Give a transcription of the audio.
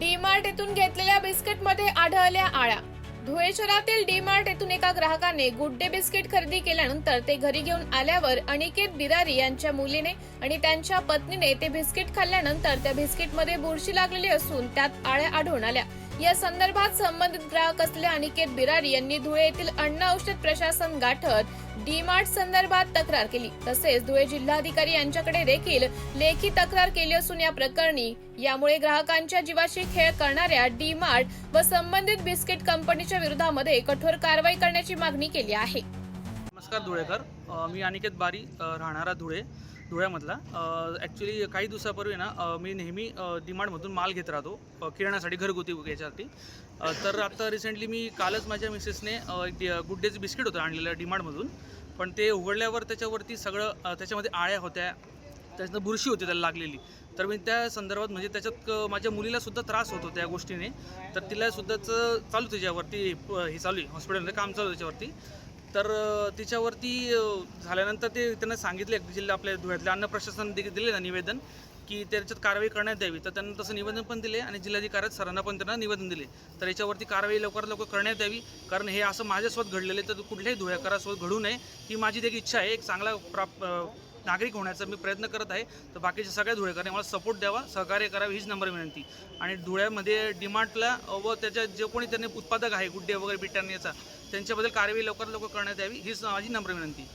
D mart येथून घेतलेल्या बिस्किटमध्ये आढळल्या आळ्या. धुळे शहरातील डी मार्ट येथून एका ग्राहकाने गुड डे बिस्किट खरेदी केल्यानंतर ते घरी घेऊन आल्यावर अनिकेत बिरारी यांच्या मुलीने आणि त्यांच्या पत्नीने ते बिस्किट खाल्ल्यानंतर त्या बिस्किटमध्ये बुरशी लागलेली असून त्यात आळ्या आढळून आल्या. या संदर्भात संबंधित ग्राहक असलेल्या अनिकेत बिरारी यांनी धुळे येथील अन्न औषध प्रशासन गाठत डी मार्ट संदर्भात तक्रार केली. तसेच धुळे जिल्हाधिकारी यांच्याकडे देखील लेखी तक्रार केली असून या प्रकरणी यामुळे ग्राहकांच्या जीवाशी खेळ करणाऱ्या डी मार्ट व संबंधित बिस्किट यांच्या विरोधामध्ये कठोर कारवाई करण्याची मागणी केली आहे. नमस्कार धुळेकर. मी अनिकेत बारी राहणारा धुळे धुळ्यामधला. ॲक्च्युली काही दिवसापूर्वी ना मी नेहमी डिमांडमधून माल घेत राहतो अ, किराण्यासाठी घरगुती याच्यासाठी तर आता रिसेंटली मी कालच माझ्या मिसेसने एक गुड डेचं बिस्किट होतं आणलेलं डिमांडमधून. पण ते उघडल्यावर त्याच्यावरती सगळं त्याच्यामध्ये आळ्या होत्या त्याच्यानं बुरशी होती त्याला लागलेली. तर मी त्या संदर्भात म्हणजे त्याच्यात माझ्या मुलीला सुद्धा त्रास होतो त्या गोष्टीने. तर तिला सुद्धाच चालू त्याच्यावरती प- हे चालू आहे हॉस्पिटलमध्ये काम चालू आहे त्याच्यावरती तर तिच्यावरती झाल्यानंतर ते त्यांना सांगितले जिल्हा आपल्या धुळ्यातल्या अन्न प्रशासन देखील दिले ना निवेदन की त्याच्यात कारवाई करण्यात यावी तर त्यांना तसं निवेदन पण दिले आणि जिल्हाधिकाऱ्यात सरांना पण त्यांना निवेदन दिले. तर याच्यावरती कारवाई लवकरात लवकर करण्यात यावी कारण हे असं माझ्यासोबत घडलेलं आहे तर कुठल्याही धुळ्याकरासोबत घडू नये. ही माझी देखील इच्छा आहे एक चांगला प्राप नागरिक होण्याचा मी प्रयत्न करत आहे. तर बाकीच्या सगळ्या धुळेकरांनी मला सपोर्ट द्यावा सहकार्य करावं हीच नंबर विनंती. आणि धुळ्यामध्ये डिमांडला व त्याच्या जे कोणी त्यांनी उत्पादक आहे गुड्डे वगैरे बिटाण्याचा त्यांच्याबद्दल कारवाई लवकरात लवकर करण्यात यावी हीच माझी नम्र विनंती.